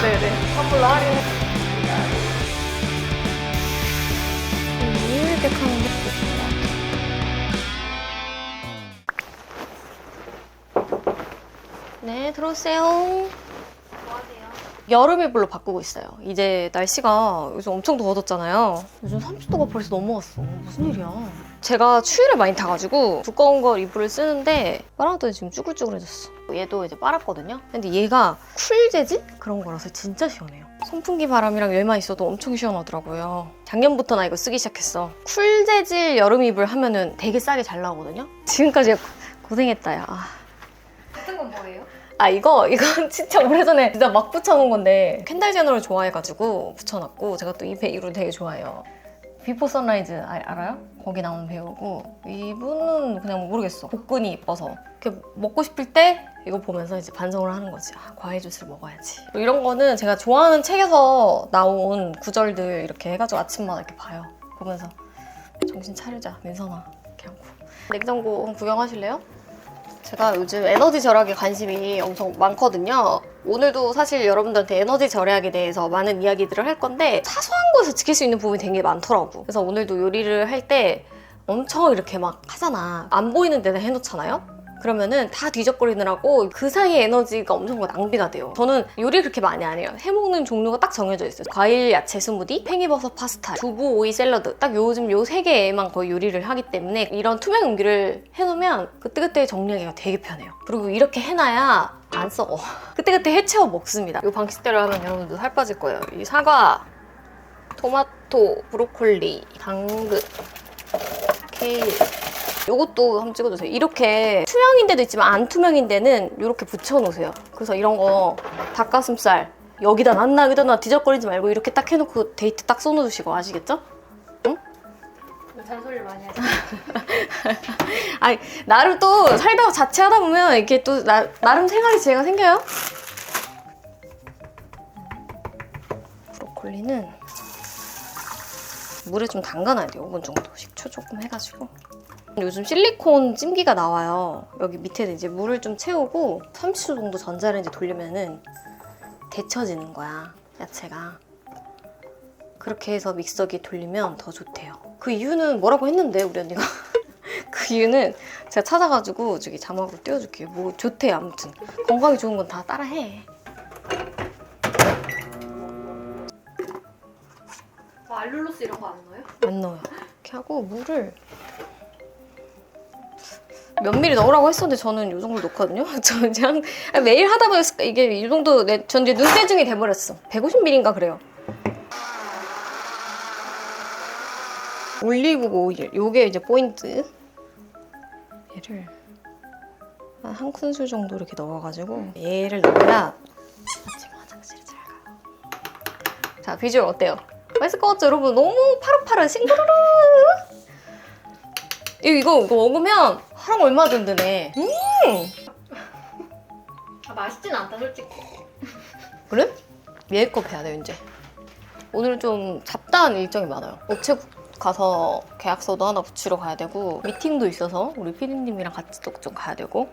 네네. 선물로 할인해. 이렇게 하는 게 좋겠다. 네, 들어오세요. 여름 이불로 바꾸고 있어요. 이제 날씨가 요즘 엄청 더워졌잖아요. 요즘 30도가 벌써 넘어갔어. 무슨 일이야. 제가 추위를 많이 타가지고 두꺼운 걸 이불을 쓰는데 빨았더니 지금 쭈글쭈글해졌어. 얘도 이제 빨았거든요. 근데 얘가 쿨 재질? 그런 거라서 진짜 시원해요. 선풍기 바람이랑 얘만 있어도 엄청 시원하더라고요. 작년부터 나 이거 쓰기 시작했어. 쿨 재질 여름 이불 하면은 되게 싸게 잘 나오거든요. 지금까지 고생했다, 야. 아. 같은 건 뭐예요? 아 이거 이건 진짜 오래전에 진짜 막 붙여놓은 건데. 캔달 제너를 좋아해가지고 붙여놨고 제가 또 이 배우를 되게 좋아해요. 비포 선라이즈 아- 알아요? 거기 나오는 배우고 이분은 그냥 모르겠어. 복근이 이뻐서. 이렇게 먹고 싶을 때 이거 보면서 이제 반성을 하는 거지. 아, 과일 주스를 먹어야지. 이런 거는 제가 좋아하는 책에서 나온 구절들 이렇게 해가지고 아침마다 이렇게 봐요. 보면서 정신 차리자 민선아. 이렇게 하고. 냉장고 구경하실래요? 제가 요즘 에너지 절약에 관심이 엄청 많거든요. 오늘도 사실 여러분들한테 에너지 절약에 대해서 많은 이야기들을 할 건데 사소한 거에서 지킬 수 있는 부분이 되게 많더라고. 그래서 오늘도 요리를 할 때 엄청 이렇게 막 하잖아. 안 보이는 데다 해놓잖아요? 그러면은 다 뒤적거리느라고 그 사이에 에너지가 엄청 낭비가 돼요. 저는 요리 그렇게 많이 안 해요. 해먹는 종류가 딱 정해져 있어요. 과일, 야채 스무디, 팽이버섯 파스타, 두부, 오이 샐러드. 딱 요즘 요 세 개에만 거의 요리를 하기 때문에 이런 투명 용기를 해놓으면 그때그때 정리하기가 되게 편해요. 그리고 이렇게 해놔야 안 썩어. 그때그때 해채워 먹습니다. 이 방식대로 하면 여러분들 살 빠질 거예요. 이 사과, 토마토, 브로콜리, 당근, 케일, 요것도 한번 찍어주세요. 이렇게 투명인 데도 있지만 안 투명인 데는 이렇게 붙여놓으세요. 그래서 이런 거 닭가슴살 여기다 놨나 여기다 놔 뒤적거리지 말고 이렇게 딱 해놓고 데이트 딱 써놓으시고 아시겠죠? 잔소리를 많이 하죠. 아니 나름 또 살다가 자취 하다 보면 이렇게 또 나, 나름 생활의 지혜가 생겨요. 브로콜리는 물에 좀 담가놔야 돼요. 5분 정도. 식초 조금 해가지고. 요즘 실리콘 찜기가 나와요. 여기 밑에 이제 물을 좀 채우고 30초 정도 전자레인지 돌리면은 데쳐지는 거야. 야채가. 그렇게 해서 믹서기 돌리면 더 좋대요. 그 이유는 뭐라고 했는데 우리 언니가 그 이유는 제가 찾아가지고 저기 자막으로 띄워줄게요. 뭐 좋대 아무튼 건강에 좋은 건 다 따라해. 뭐 알룰로스 이런 거 안 넣어요? 안 넣어요. 이렇게 하고 물을 몇 미리 넣으라고 했었는데 저는 이 정도 넣거든요. 저 그냥 매일 하다 보니까 이게 이 정도 내, 전 이제 눈대중이 돼버렸어. 150ml인가 그래요. 올리브 오일, 요게 이제 포인트. 얘를 한한 큰술 정도 이렇게 넣어가지고 얘를 넣어야 아침 화장실에 잘 가요. 자 비주얼 어때요? 맛있을 것 같죠 여러분? 너무 파릇파릇 싱그르르 이거 이거 먹으면 하랑 얼마 든든해. 음! 아, 맛있진 않다 솔직히. 그래? 메이크업 해야 돼요 이제. 오늘 좀 잡다한 일정이 많아요. 우체국 가서 계약서도 하나 붙이러 가야 되고 미팅도 있어서 우리 피디님이랑 같이 또 좀 가야 되고.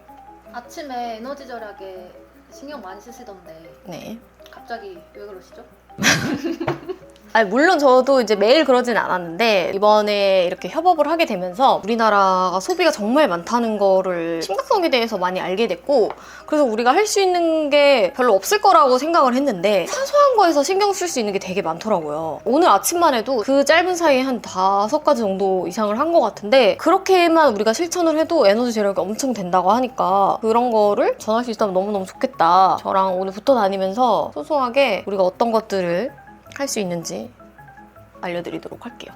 아침에 에너지 절약에 신경 많이 쓰시던데. 네. 갑자기 왜 그러시죠? 아니, 물론 저도 이제 매일 그러진 않았는데 이번에 이렇게 협업을 하게 되면서 우리나라가 소비가 정말 많다는 거를 심각성에 대해서 많이 알게 됐고 그래서 우리가 할 수 있는 게 별로 없을 거라고 생각을 했는데 사소한 거에서 신경 쓸 수 있는 게 되게 많더라고요. 오늘 아침만 해도 그 짧은 사이에 한 다섯 가지 정도 이상을 한 것 같은데 그렇게만 우리가 실천을 해도 에너지 재력이 엄청 된다고 하니까 그런 거를 전할 수 있다면 너무너무 좋겠다. 저랑 오늘 붙어 다니면서 소소하게 우리가 어떤 것들을 할 수 있는지 알려드리도록 할게요.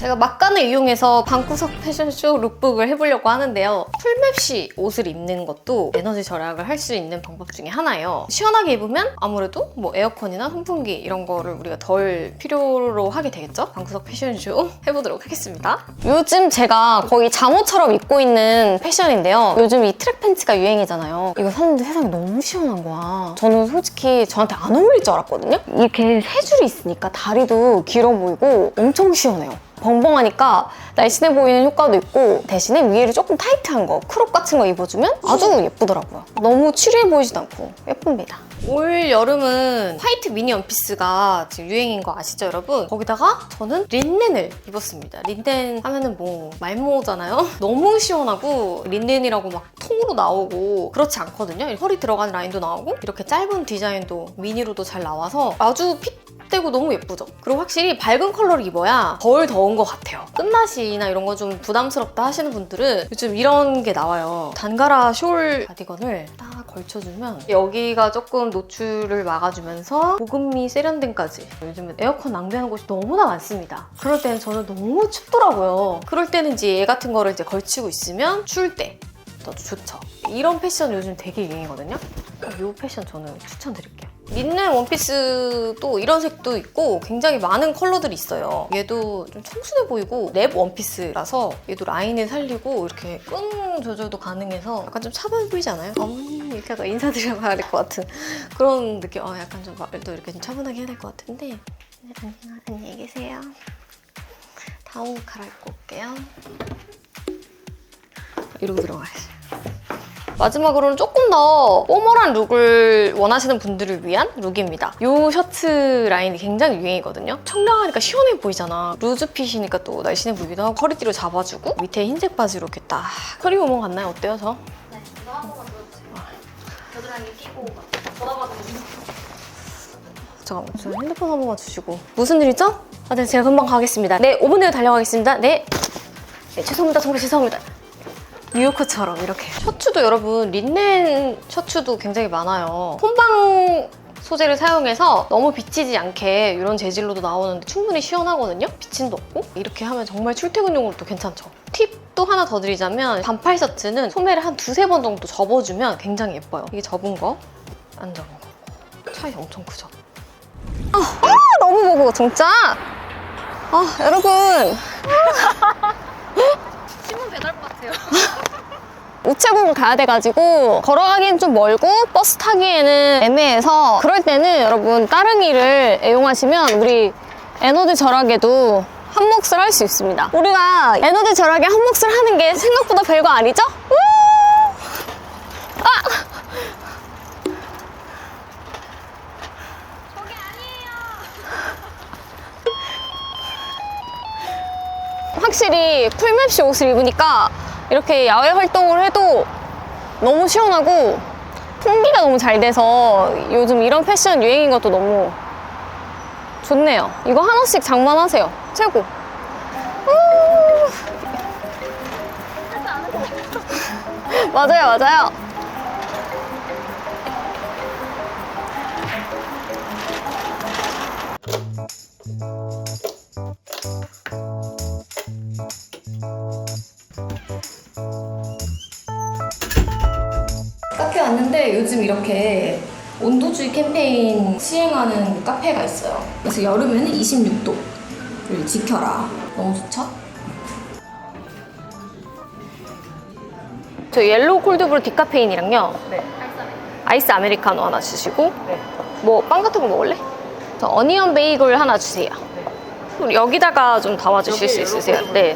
제가 막간을 이용해서 방구석 패션쇼 룩북을 해보려고 하는데요. 풀맵시 옷을 입는 것도 에너지 절약을 할 수 있는 방법 중에 하나예요. 시원하게 입으면 아무래도 뭐 에어컨이나 선풍기 이런 거를 우리가 덜 필요로 하게 되겠죠? 방구석 패션쇼 해보도록 하겠습니다. 요즘 제가 거의 잠옷처럼 입고 있는 패션인데요. 요즘 이 트랙 팬츠가 유행이잖아요. 이거 샀는데 세상에 너무 시원한 거야. 저는 솔직히 저한테 안 어울릴 줄 알았거든요. 이렇게 세 줄이 있으니까 다리도 길어 보이고 엄청 시원해요. 벙벙하니까 날씬해 보이는 효과도 있고 대신에 위에를 조금 타이트한 거 크롭 같은 거 입어주면 아주 예쁘더라고요. 너무 추리해 보이지도 않고 예쁩니다. 올 여름은 화이트 미니 원피스가 지금 유행인 거 아시죠 여러분? 거기다가 저는 린넨을 입었습니다. 린넨 하면은 뭐 말모잖아요? 너무 시원하고 린넨이라고 막 통으로 나오고 그렇지 않거든요. 허리 들어가는 라인도 나오고 이렇게 짧은 디자인도 미니로도 잘 나와서 아주 핏 되고 너무 예쁘죠? 그리고 확실히 밝은 컬러를 입어야 덜 더운 것 같아요. 끝맛이나 이런 거 좀 부담스럽다 하시는 분들은 요즘 이런 게 나와요. 단가라 숄 가디건을 딱 걸쳐주면 여기가 조금 노출을 막아주면서 보급미 세련됨까지 요즘은 에어컨 낭비하는 곳이 너무나 많습니다. 그럴 때는 저는 너무 춥더라고요. 그럴 때는 이제 얘 같은 거를 이제 걸치고 있으면 추울 때 더 좋죠. 이런 패션 요즘 되게 유행이거든요. 이 패션 저는 추천드릴게요. 린넨 원피스도 이런 색도 있고 굉장히 많은 컬러들이 있어요. 얘도 좀 청순해 보이고 랩 원피스라서 얘도 라인을 살리고 이렇게 끈 조절도 가능해서 약간 좀 차분해 보이지 않아요? 어머님 이렇게 하다 인사드려 봐야 될 것 같은 그런 느낌. 어, 약간 좀 말도 이렇게 좀 차분하게 해야 될 것 같은데 네, 안녕, 안녕히 계세요. 다음 옷 갈아입고 올게요. 이러고 들어가야지. 마지막으로는 조금 더 포멀한 룩을 원하시는 분들을 위한 룩입니다. 이 셔츠 라인이 굉장히 유행이거든요. 청량하니까 시원해 보이잖아. 루즈핏이니까 또 날씬해 보이기도 하고 허리띠로 잡아주고 밑에 흰색 바지로 이렇게 딱 크림 오몬 같나요? 어때요, 저? 네, 이거 한 번만 들어주세요. 겨드랑이 끼고 받으면 잠깐만, 저 핸드폰 한 번만 주시고. 무슨 일이죠? 아, 네, 제가 금방 가겠습니다. 네, 5분 내로 달려가겠습니다. 네. 네, 죄송합니다. 정말 죄송합니다. 뉴요커처럼 이렇게. 셔츠도 여러분, 린넨 셔츠도 굉장히 많아요. 홈방 소재를 사용해서 너무 비치지 않게 이런 재질로도 나오는데 충분히 시원하거든요? 비침도 없고 이렇게 하면 정말 출퇴근용으로도 괜찮죠. 팁도 하나 더 드리자면 반팔 셔츠는 소매를 한 두세 번 정도 접어주면 굉장히 예뻐요. 이게 접은 거, 안 접은 거. 차이 엄청 크죠? 아, 아, 너무 무거워 진짜. 아 여러분 신문 배달 것 같아요. 우체국을 가야 돼가지고 걸어가기엔 좀 멀고 버스 타기에는 애매해서 그럴 때는 여러분 따릉이를 애용하시면 우리 에너지 절약에도 한 몫을 할 수 있습니다. 우리가 에너지 절약에 한 몫을 하는 게 생각보다 별거 아니죠? 저게 아니에요. 확실히 풀맵시 옷을 입으니까 이렇게 야외 활동을 해도 너무 시원하고 통기가 너무 잘 돼서 요즘 이런 패션 유행인 것도 너무 좋네요. 이거 하나씩 장만하세요. 최고. 우! 맞아요, 맞아요. 요즘 이렇게 온도주의 캠페인 시행하는 카페가 있어요. 그래서 여름에는 26도를 지켜라. 너무 좋죠? 저 옐로우 콜드브루 디카페인이랑요. 아이스 아메리카노 하나 주시고 뭐빵 같은 거 먹을래? 저 어니언 베이글 하나 주세요. 그럼 여기다가 좀 담아주실 수 있으세요? 네.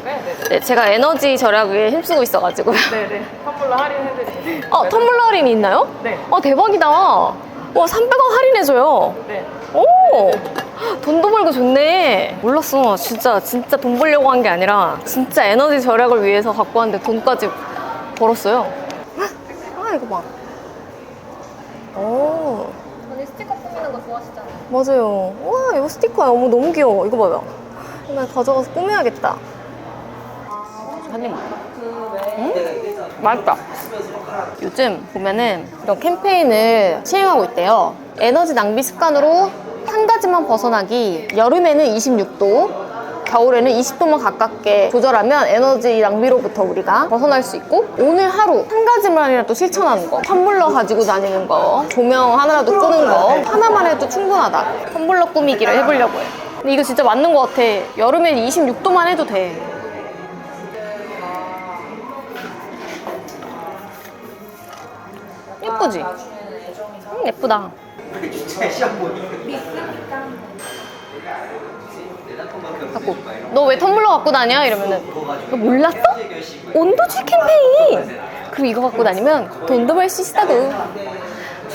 네, 제가 에너지 절약에 힘쓰고 있어가지고. 네네. 선물로 할인해드릴게요. 어, 텀블러 할인이 있나요? 네. 어, 대박이다. 와, 300원 할인해줘요. 네. 오! 돈도 벌고 좋네. 몰랐어. 진짜, 진짜 돈 벌려고 한 게 아니라, 진짜 에너지 절약을 위해서 갖고 왔는데 돈까지 벌었어요. 아, 이거 봐. 오, 맞아요. 와, 이거 스티커야. 어머, 너무 귀여워. 이거 봐요. 나 가져가서 꾸며야겠다. 한입 음? 맛있다. 요즘 보면은 이런 캠페인을 시행하고 있대요. 에너지 낭비 습관으로 한 가지만 벗어나기. 여름에는 26도, 겨울에는 20도만 가깝게 조절하면 에너지 낭비로부터 우리가 벗어날 수 있고 오늘 하루 한 가지만이라도 실천하는 거. 텀블러 가지고 다니는 거. 조명 하나라도 끄는 거. 하나만 해도 충분하다. 텀블러 꾸미기를 해보려고 해요. 근데 이거 진짜 맞는 것 같아. 여름엔 26도만 해도 돼. 예쁘지? 음, 예쁘다 갖고 너 왜 텀블러 갖고 다녀? 이러면은 너 몰랐어? 온도주 캠페인! 그리고 이거 갖고 다니면 돈도 벌 수 있다고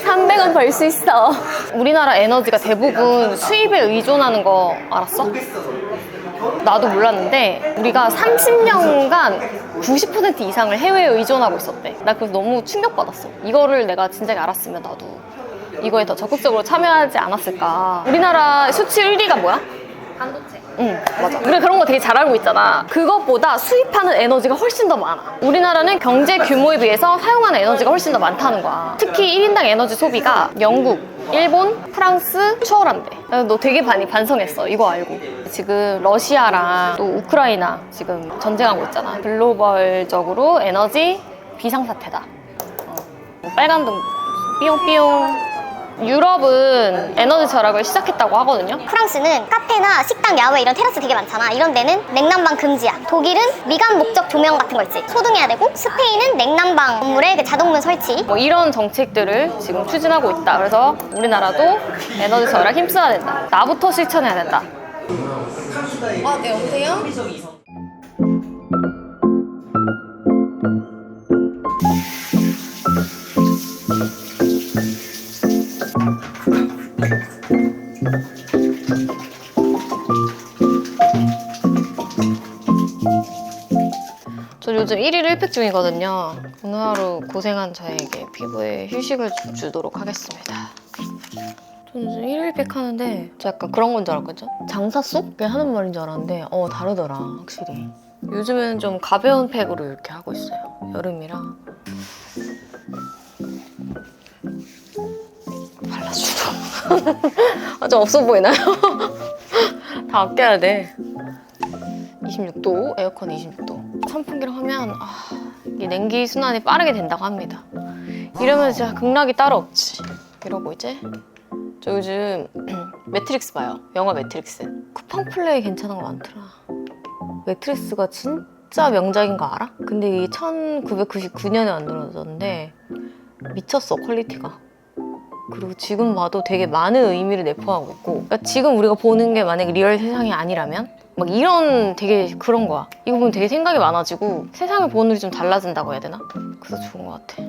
300원 벌 수 있어 우리나라 에너지가 대부분 수입에 의존하는 거 알았어? 나도 몰랐는데 우리가 30년간 90% 이상을 해외에 의존하고 있었대. 나 그래서 너무 충격받았어. 이거를 내가 진작에 알았으면 나도 이거에 더 적극적으로 참여하지 않았을까. 우리나라 수출 1위가 뭐야? 반도체. 응, 맞아. 우리 그런 거 되게 잘 알고 있잖아. 그것보다 수입하는 에너지가 훨씬 더 많아. 우리나라는 경제 규모에 비해서 사용하는 에너지가 훨씬 더 많다는 거야. 특히 1인당 에너지 소비가 영국, 일본, 프랑스 추월한대. 너 되게 많이 반성했어. 이거 알고. 지금 러시아랑 또 우크라이나 지금 전쟁하고 있잖아. 글로벌적으로 에너지 비상사태다. 어. 빨간 등 삐용삐용. 유럽은 에너지 절약을 시작했다고 하거든요. 프랑스는 카페나 식당, 야외 이런 테라스 되게 많잖아. 이런 데는 냉난방 금지야. 독일은 미관 목적 조명 같은 거 있지. 소등해야 되고 스페인은 냉난방 건물에 그 자동문 설치. 뭐 이런 정책들을 지금 추진하고 있다. 그래서 우리나라도 에너지 절약 힘써야 된다. 나부터 실천해야 된다. 아, 네, 여보세요? 1일 1팩 중이거든요. 오늘 하루 고생한 저에게 피부에 휴식을 좀 주도록 하겠습니다. 저는 요즘 1일 1팩 하는데 저 약간 그런 건 줄 알았거든요. 장사 속에 하는 말인 줄 알았는데 어 다르더라 확실히. 요즘에는 좀 가벼운 팩으로 이렇게 하고 있어요. 여름이라. 발라주고. 아, 좀 없어 보이나요? 다 아껴야 돼. 26도, 에어컨 26도. 선풍기를 하면 아, 이게 냉기 순환이 빠르게 된다고 합니다. 이러면 진짜 극락이 따로 없지. 이러고 이제 저 요즘 매트릭스 봐요. 영화 매트릭스. 쿠팡 플레이 괜찮은 거 많더라. 매트릭스가 진짜 명작인 거 알아? 근데 이게 1999년에 만들어졌는데 미쳤어 퀄리티가. 그리고 지금 봐도 되게 많은 의미를 내포하고 있고 그러니까 지금 우리가 보는 게 만약에 리얼 세상이 아니라면 막 이런 되게 그런 거야 이거 보면 되게 생각이 많아지고 세상을 보는 눈이 좀 달라진다고 해야 되나? 그래서 좋은 것 같아